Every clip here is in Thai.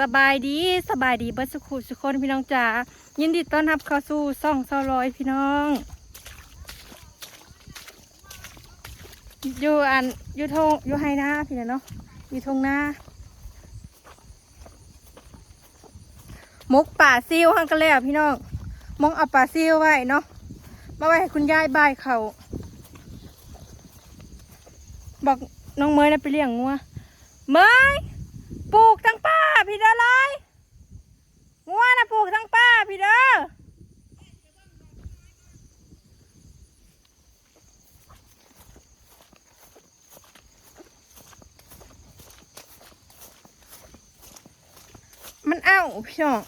สบายดีสบายดีเบิร์สุขุสุกคนพี่น้องจ๋ายินดีต้อนรับเข้าสู่ซ่องเซาร้อยพี่น้องอยู่อันอยู่ทงอยู่ไฮนาพี่น้องเนาะอยู่ทงนาหมกป่าซิวหังกันเลยอะพี่น้องมองเอาป่าซิวไว้เนาะมาไว้ให้คุณยายบายเขาบอกน้องเมยนะไปเลี้ยงงัวเมย ปลูกทั้งป้าพี่เด้อเลยงัวนะปลูกทั้งป้าพี่เด้อมันเอ้าพี่น้อง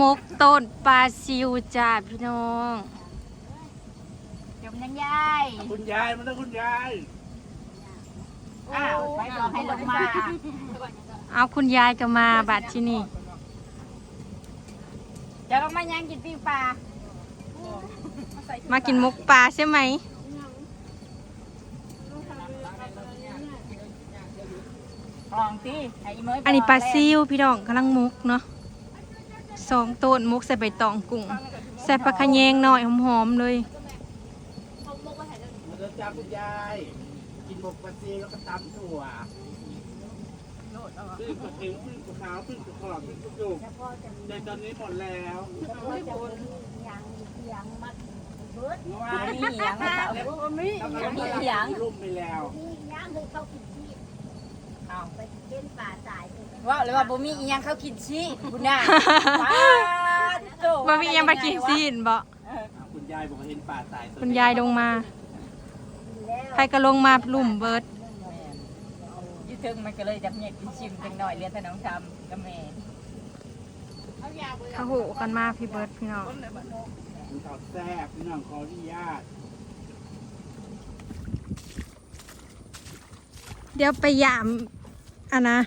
มกต้นปลาซิวจ้าพี่น้อง จมยังยายคุณยายมันต้องคุณยายอ้าวไปบอกให้ลงมาเอาคุณยายก็มาบัดที่นี่จะลงมายังกินปิ้งปลามากินมกปลาใช่ไหมลองสิไอ้เมยอันนี้ปลาซิวพี่น้องกำลังมกเนาะสองต้นมกใส่ใบตองกุ้งใส่ปลาขะแยงหน่อยหอมๆเลยมัน จะจำคุณยาย กินหมกปลาซีแล้วก็ตำถั่วพึ่งกระเทียมพึ่งกระขาวพึ่งกระขอบพึ่งกระจุกในตอนนี้หมดแล้วว่ามีหยังเขามีหยังรุ่มไปแล้วเอาว่าเลยว่าบ่มีอีหยังเขากินสิคุณน่ะปลาโตว่ามียังมากินซีนบ่อ้าวคุณยายบอกว่าเห็นป่าตายตัวคุณยายลงมา ใครก็ลงมาลุ่มเบิร์ดอยี่ถึงมันก็เลยจับเน็ตกินชิมจังหน่อยเรียนแต่น้องทำกับแม่เขาโหกันมาพี่เบิร์ดพี่น้องมันตอบแซ่บพี่น้องขออนุญาตเดี๋ยวไปยามอันนะ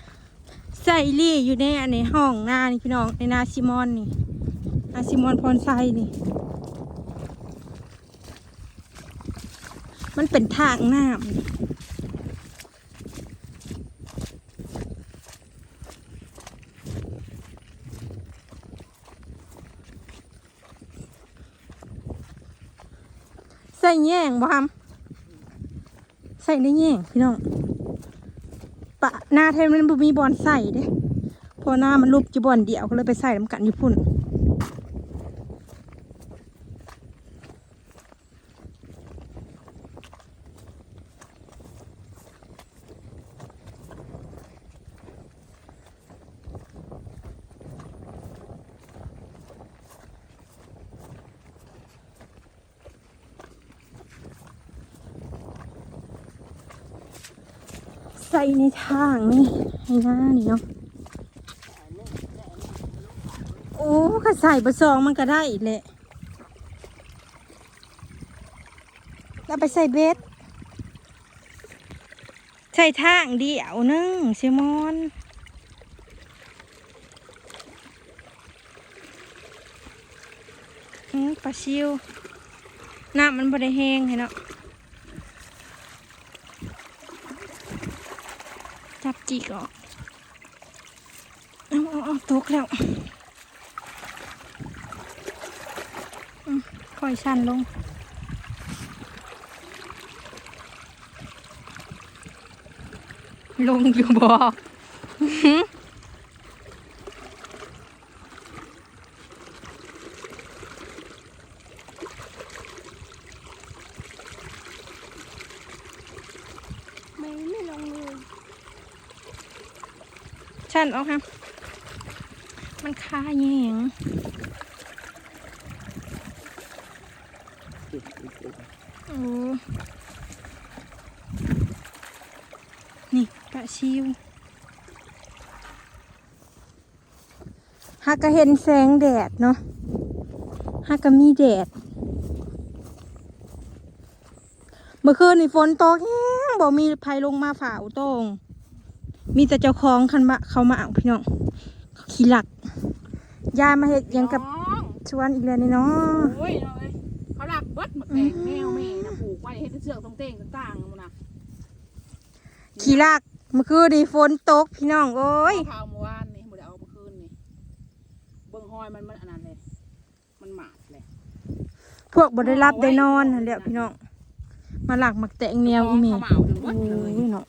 ใส่ลี่อยู่ในอันในห้องหน้านี่พี่น้องในนาซิมอนนี่นาซิมอนพรไซนี่ มันเป็นทางน้ำใส่แย่งบ่ฮัมใส่ได้แย่งพี่น้องปะหน้าเทมันบ่มีบอลใส่เด้พอหน้ามันรูปจะบอลเดียวก็เลยไปใส่น้ำกันญี่ปุ่น ใส่ในทางนี่ให้หน้านี่เนาะโอ้ก็ใส่เบอร์สองมันก็ได้อีกแหละแล้วไปใส่เบสใส่ทางเดียวหนึงเซมอนอืมปลาชิวน้ำมันบ่ได้แห้งเห็นเนาะ จิกออกเอาตกแล้วค่อยชันลงลงอยู่บ่ ไม่ไม่ลงเลย ชันออกครับมันคาแยงโอ้นี่ปลาชิวหากก็เห็นแสงแดดเนาะหากก็มีแดด เมื่อคืนนี่ฝนตกแห้งบอกมีภัยลงมาฝ่าอุตง มีแต่เจ้าของคันมาเขามาเอาพี่น้องขี้หลักยายมาเห็ดหยังกับชวนอีกแล้วนี่เนาะโอ้ยเลยเขาหลักเบิดหมดแดงแมวแม่นะเสือกตรงเต่งต่างๆมันนะขี่ลากเมื่อคืนนี่ฝนตกพี่น้องโอ้ยข้าวเมื่อวานนี่บ่ได้เอาเมื่อคืนนี่เบิ่งหอยมันมันอันนั้นเลย มันหมาดเลยพวกบ่ได้รับได้นอนนั่นแหละพี่น้องมาหลักมักแตงแนวอีเมเขามาเอาถึงวัดโอ้เลยยเนาะ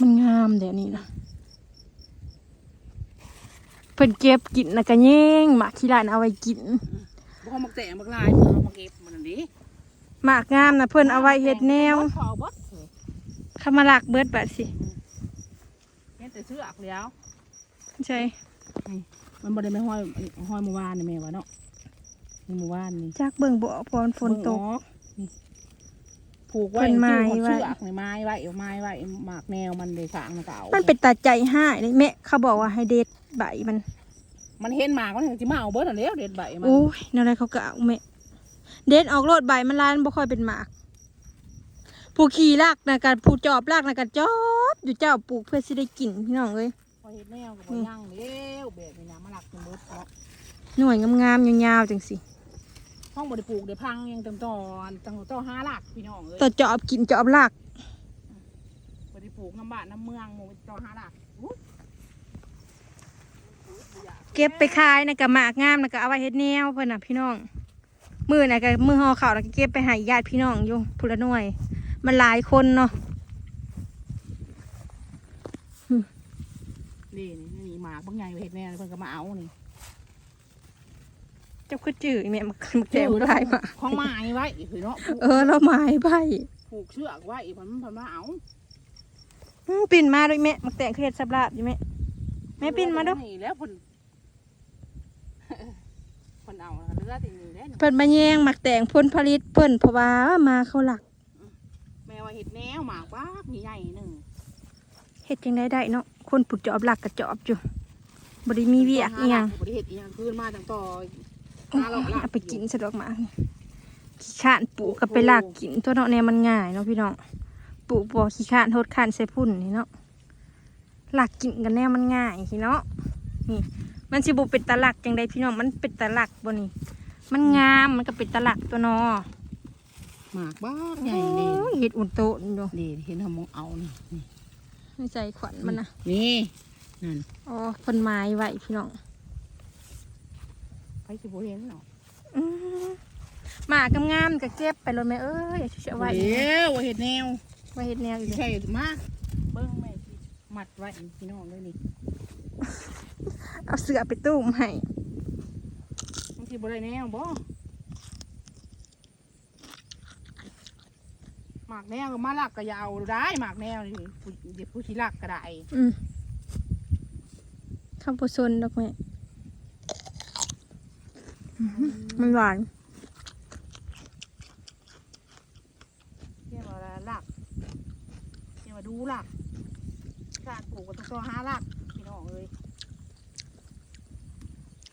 มันงามเดี๋ยวนี้นะเพิ่นเก็บกินนะกะแย่งหมากขี้ลานเอาไว้กินบ่เขามักแตะมักลายเพิ่นเอามาเก็บมันนั่นดิหมากงามนะเพิ่นเอาไว้เฮ็ดแนวเขาเอาเบดเข้ามาหลักเบิดบัดสิเห็นแต่เสือกแล้วใช่มันบ่ได้ไม่ห้อยห้อยเมื่อวานนี่แม่ว่าเนาะนี่เมื่อวานนี่จักเบิ่งบ่พอมันฝนตกเบิ่งออนี่ ผูกไว้เพิ่นไม้จิ้วไว้ เชือกนี่ไม้ไว้เอาไม้ไว้หมากแนวมันเลยสางนะเก่ามันเป็นตาใจห้ายเลยแม่เขาบอกว่าให้เด็ดใบมันมันเห็นหมากมันสิมาเอาเบิดนั่นแหล้วเด็ดใบมันโอ้ยแนวไรเขาก็เอาแม่เด็ดออกโลดใบมันลานบ่ค่อยเป็นหมาก ผู้ขี่ลากนะกันผู้จอบลากนะกันจอบอยู่เจ้าปลูกเพื่อสิได้กินพี่น้องเอ้ยพอเห็นแนวก็บ่ยั่งแล้วแบบนี้นะมาหลักจนเบิดเนาะหน่วยงามๆยาวๆจังสิ ห้องบ่ได้ปลูกได้พังยังตั้งตอนตั้งต่อห้าหลักพี่น้องเอ้ยต่อจอบกินจอบลากบ่ได้ปลูกน้ำบ้านน้ำเมืองหมู่ต่อห้าหลักอุ๊ยเก็บไปขายนะก็หมากงามนะก็เอาไว้เฮ็ดแนวเพิ่นน่ะพี่น้อง มือน่ะก็มือห่อข้าวน่ะก็เก็บไปให้ญาติพี่น้องอยู่พุละหน่วย มันหลายคนเนาะนี่นี่นี่หมากบางใหญ่เห็ดแน่เพิ่นก็มาเอานี่เจ้าคือจื้อแม่มันมันแก้วหลายมาของไม้ไว้อีกเนาะปลูกเออเราหมายใบผูกเชือกไว้อีกมันมันมาเอาอืมปิ่นมาด้วยแม่มักแต่งเครียดสับลาบอยู่แม่แม่ปิ่นมาดูนี่แล้วเพิ่นเพิ่นเอาเรือตินี่แหล้วเพิ่นมาแย่งมักแต่งผลผลิตเพิ่นเพราะว่ามาเขาหลักแม่ว่าเห็ดแนวหมากบ้าใหญ่ๆหนึ่งเฮ็ดจังไดได้เนาะคนปุดจอบหลักกับจอบอยู่บ่ได้มีเวียกอีหยังบ่ได้เห็ดอีหยังคืนมาตั้งต่อ เอาไปกินสะดวกมากขี้ข้านปลูกกับไปลากกินตัวเนาะแนวมันง่ายเนาะพี่น้องปลูกบ่ขี้ข้านโทษข้านใส่พุ่นนี่เนาะลากกินกันแนวมันง่ายพี่เนาะนี่ มันสิบ่เป็นตะลักจังไดพี่น้องมันเป็นตะลักบ่นี่มันงามมันก็เป็นตะลักตัวเนาะหมากบ้าใหญ่เลยโอ้ยเฮ็ดอุ่นโตนอยู่ดีเห็นทำมองเอานี่นี่ในใจขวัญมันนะนี่นั่นอ๋อเพิ่นไม้ไว้พี่น้อง ไปสิบ่เห็นเนาะอืมหมากงามๆก็เก็บไปเลยแม่เอ้ยจะเอาไว้เดี๋ยวว่าเห็ดแนวไว้เฮ็ดแนวอีกใช่มาเบิ้งแม่สิมัดไว้พี่น้องเลยนี่เอาเสือไปตุ้มให้บางทีบ่ได้แนวบ่หมากแนวก็มาลักก็อยาวได้หมากแนวนี่ผู้เดี๋ยวผู้ชิลักก็ได้อืมข้าวโพดซนดอกแม่อื้อหือ มันหวานเรียกว่าลักเรียกว่าดูลักการปลูกก็ต้องต่อหาลักพี่น้องเอ้ย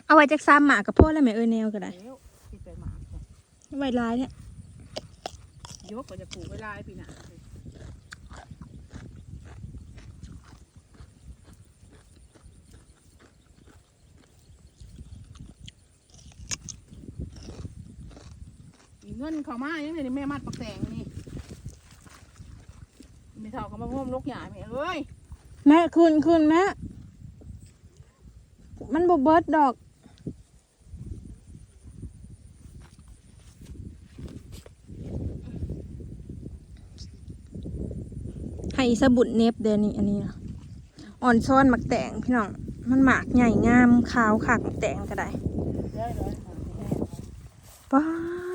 เอาไว้จักซ้ำหมากกับพ่อแล้วแม่เอ้ยแนวก็ได้เดี๋ยวสิไปหมากก่อนไว้ลายเนี่ยยกก็จะปลูกไว้ลายปีหน้ามี เงินเข้ามายังไงนี่แม่มัดปักแตงนี่ไม่เท่าก็มาพ่มลกหยาแม่เอ้ยแม่คืนคืนแม่มันบ่เบิดดอกให้สบุดเนบเดยวนี่อันนี้นะอ่อนซ้อนหมักแตงพี่น้อง มันหมากใหญ่งามขาวขากหมักแตงก็ได้ได้เลยป๊า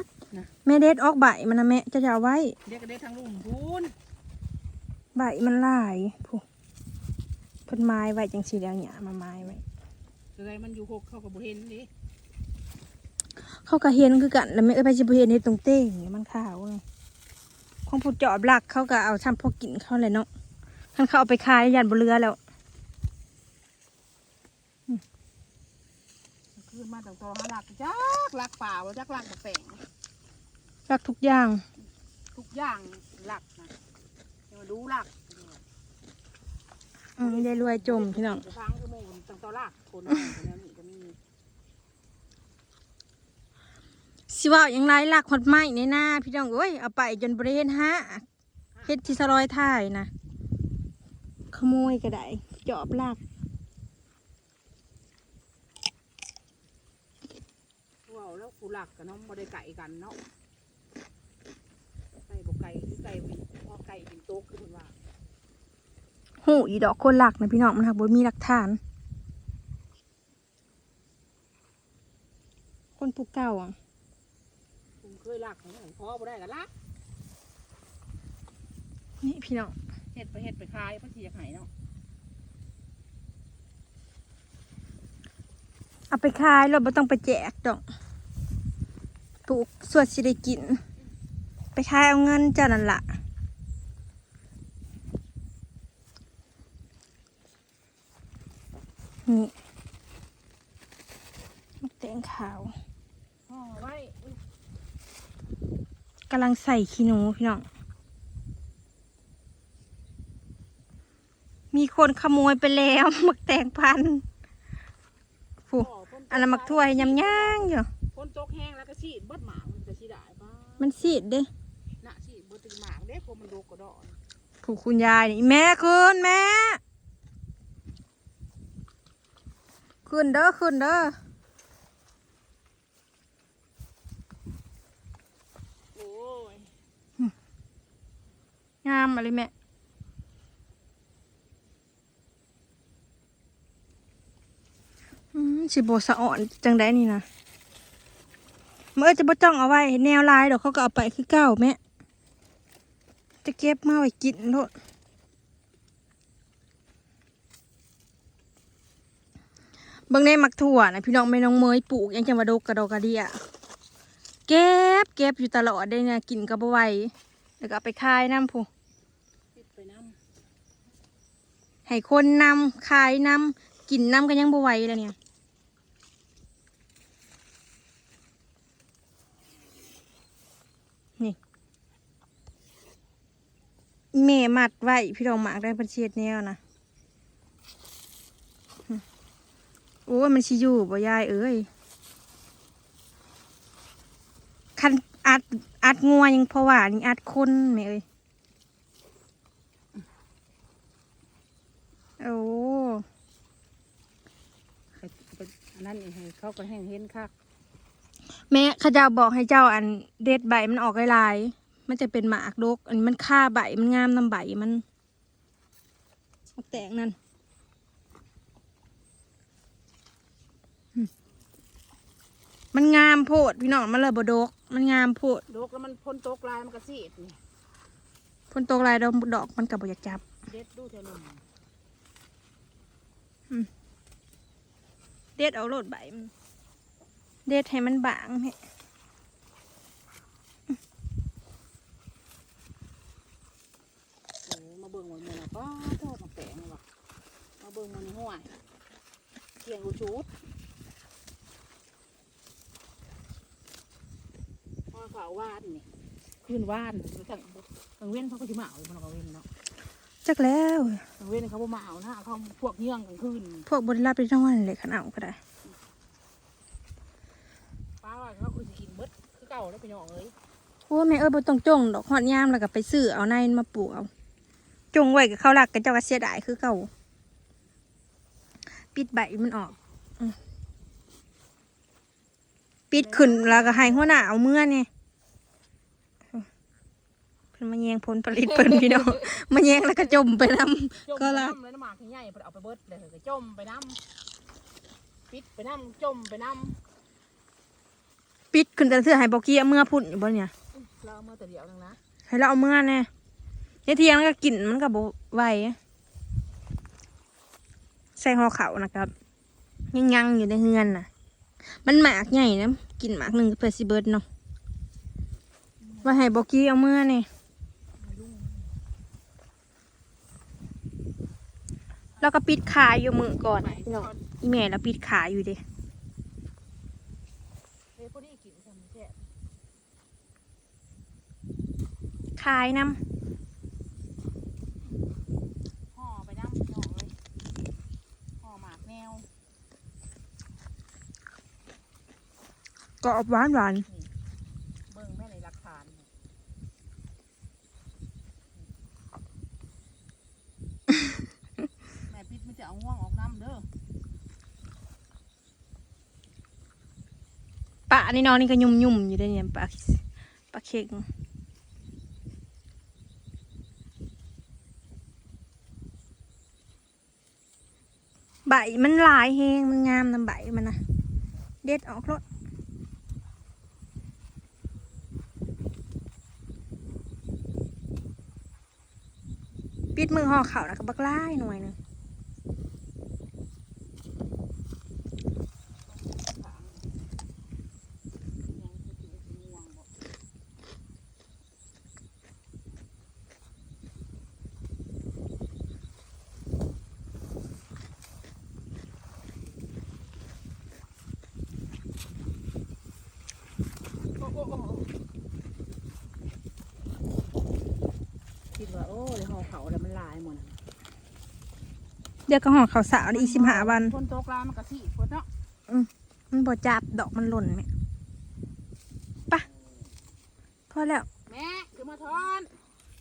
ด นะแม่เด็ดออกใบมันนะแม่จะจะเอาไว้ เด็กก็ได้ทั้งลุงพูนใบมันหลายผู้เพิ่นไม้ไว้จังสีแล้วเนี่ยมาไม้ไว้เลยมันอยู่หกเข้ากับบุเห็นดิเขาก็เห็นคือกันแล้วแม่เอ้ยไปสิบ่เห็นในตรงเต้งเนี่ยมันขาวไงของผู้จอบหลักเขาก็เอาทำพอกินเขาเลยเนาะท่านเขาเอาไปขายยันบนเรือแล้วคือมาตั้งตัวหาหลักจักหลักป่าว่าจักหลักบักแตง รักทุกอย่าง ทุกอย่างหลักนะเดี๋ยวมาดูหลักอืมได้รวยจมพี่น้องจะฟังคือหมูตั้งตัวหลักคนนั้นคนนั้นนี่ก็มีสิว่าอย่างไรหลักหดไม้ในหน้าพี่น้องเอ้ยเอาไปจนบริเวณห้าเฮ็ดที่สลอยท่ายนะขโมยก็ได้จอบลากว้าวแล้วกูหลักกับน้องบ่ได้ไก่กันเนาะไก่บ่ ไก่คือไก่เป็นพอไก่เป็นโต๊ะคือเพิ่นว่าหูอีดอกคนหลักนะพี่น้องมันหักบ่มีหลักฐาน คนผู้เก่าอะผมเคยหลักของหลวงพ่อบ่ได้กันละนี่พี่น้องเฮ็ดไปเฮ็ดไปขายเพิ่นสิอยากให้เนาะเอาไปขายเราไม่ต้องไปแจกดอกปลูกสวดสิได้กิน ไปขายเอาเงินเจ้านั่นละนี่มักแตงขาวห่อไว้อุ๊ยกำลังใส่ขี้หนูพี่น้อง มีคนขโมยไปแล้วมักแตงพันธุ์ฟูห่อพ่นอันนั้นมักถ้วยยำย่างอยู่พ่นโจกแห้งแล้วก็ฉีดเบิดหมากมันจะสิได้บ้ามันสีดเด้ น่ะฉีดเบิดตึงหมา กเด้พวกมันโดกกระดอนผูกคุณยายนี่แม่คืนแม่คืนเด้อคืนเด้อโอ้ยงามอะไรแม่อืมสิโบสะอ่อนจังได้นี่นะเมื่อจะบ่จ้องเอาไว้ แนวลายดอกเขาก็เอาไปคือเก้าแม่ จะเก็บมาไว้กินโลดบิ่งในมักถั่วนะพี่น้องไม่น้องเมยปลูกยังจะมาดกกระดกกระเดียเก็บเก็บอยู่ตลอดได้เนี่ยกินกับบ่ไหวแล้วก็ไปขายน้ำผู้ไปน้ให้คนนำขายนำกินนำกันยังบ่ไหวแล้วเนี่ย เมมัดไว้พี่ดองหมากได้ประเชียดแนวนะหึโอ้ยมันชิอยู่บ่ยายเอ้ยคันอัดอัดงัวยังพอว่านี่อัดคนแม่เอ้ยโอ้ำไปไปอันนั้นนี่ให้เขาก็แห้งเห็นคักแม่เข้าเจ้าบอกให้เจ้าอันเด็ดใบมันออกลายๆ มันจะเป็นหมากดก อันมันค่าใบมันงามน้ำใบมันเอาแตกนั่นหึมันงามโพดพี่น้องมันเลยบดก มันงามโพดโดกแล้วมันพ่นโตกลายมันก็สีดนี่พ่นตกลายดอกดอกมันกับบอยากจับเด็ดดูเท่านึงเด็ดเอาโลดใบมันเด็ดให้มันบางให้โอ้มาเบิ่งมันมันป้าโทษมาแปะนี่ว่ะมา เบิ่งมันในห้วยเกียงกูชูดพ่อเขาวาดนี่คืนวานรู้จักกลางเว้นเขาก็จะมาเอามันกลางเว้นเนาะจักแล้วกลางเว้นเขาบ่มาเอานะเขาพวกเงี้ยงกลางคืนพวกบริลาไปทั้งวันเลยขันเอาก็ได้ป้าว่าเขาคือสิกินเบิดคือเก่าแล้วไปน้องเอ้ยโอ้แม่เอ้ยบ่ต้องจงดอกฮอดยามแล้วก็ไปซื้อเอาในมาปลูกเอาจงไว้กับเขาวหลักกับเจ้าก็เสียดายคือเก่า ปิดใบมันออกอืมปิดขึ้นแล้วก็ให้หัวหน้าเอาเมื่อเนี่ยเพิ่นมาแยงผลผลิตเพิ่นพี่น้อง มาแยงแล้วก็จมไปนำจมก็ไปละน้ำเลยน้ำหมากที่ใหญ่เพิ่นเอาไปเบิดเลยก็จมไปน้ำปิดไปน้ำจมไปน้ปิดขึ้นแต่เสื้อให้บอกกี้เอาเมื่อพุ่นอยู่บ่เนี่ยำเราเอามื่อแต่เดียวนึงนะให้เราเอาเมื่อแน่ยายเทียงแล้วก็กินมันก็บ่ไหวใส่ห่อเขาวนะครับยังยังๆอยู่ในเฮือนน่ะ มันหมากใหญ่นะกินหมากหนึ่งเพื่อสิเบิร์ดเนาะว่าให้บอกกี้เอาเมื่อนี่แล้วก็ปิดขายอยู่มือก่อนพี่น้องอีเมลแล้วปิดขายอยู่เดิเฮ้ยพวกนี้กินทำแค่ขายน้ห่ วกรอบหวานหวานเบิ่งแม่ในหลักฐานแม่ปิดมันจะเอาง่วงออกน้ำเด้อปะนี่นอนนี่ก็ยุ่มยุ่มอยู่ได้เนี่ยปะปะเค็ง ใบมันหลายแหงมันงามนะใบมันนะเด็ดออกรถปิดมือห่อเข่าวแล้วก็บักไล่หน่อยหนึง คิดว่าโอ้ยห่อเขาแล้วมันลายหมดเดี๋ยวก็ห่อข้าวสาวได้อีกสิบห้าวันคนโตกลามันก็สิพดเนาะมันบ่จับดอกมันหล่นไหมปะพอแล้ว แม่คือมาทอน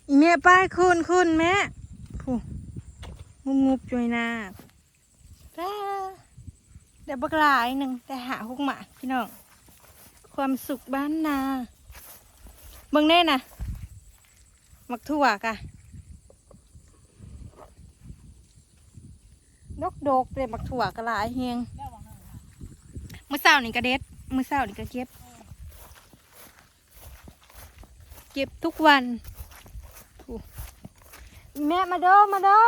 อีแม่ป้ายคุณคุณแม่ผู้งุบงุบจุยนาแล้เดี๋ยวบักหลายหนึ่งแต่หาหุกหมาพี่น้อง ความสุขบ้านนาเบิ่งแน่น่ะมักถั่วกะ ดกดกเลยมักถั่วกะลายเฮงแล้ววังมือเช้านี่ก็เด็ดมือเช้านี่ก็เก็บ เก็บทุกวันแม่มาเด้อมาเด้อ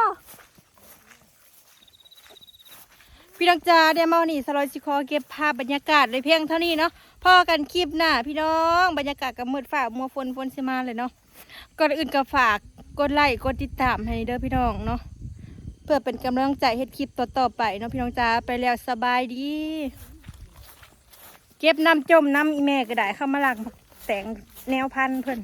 พี่น้องจ๋าเดี๋ยวมาวันนี้สลอยสิคอเก็บภาพบรรยากาศเลยเพียงเท่านี้เนาะพ่อกันคลิปหน้าพี่น้องบรรยากาศกับมืดฝากมัวฝนฝนสิมาเลยเนาะก่อนอื่นก็ฝากกดไลค์กดติดตามให้เด้อพี่น้องเนาะ เพื่อเป็นกำลังใจเฮ็ดคลิปต่อๆไปเนาะพี่น้องจ้าไปแล้วสบายดี เก็บน้ำจมน้ำอีแม่ก็ได้เข้ามาหลักแต่งแนวพันธุ์เพื่อน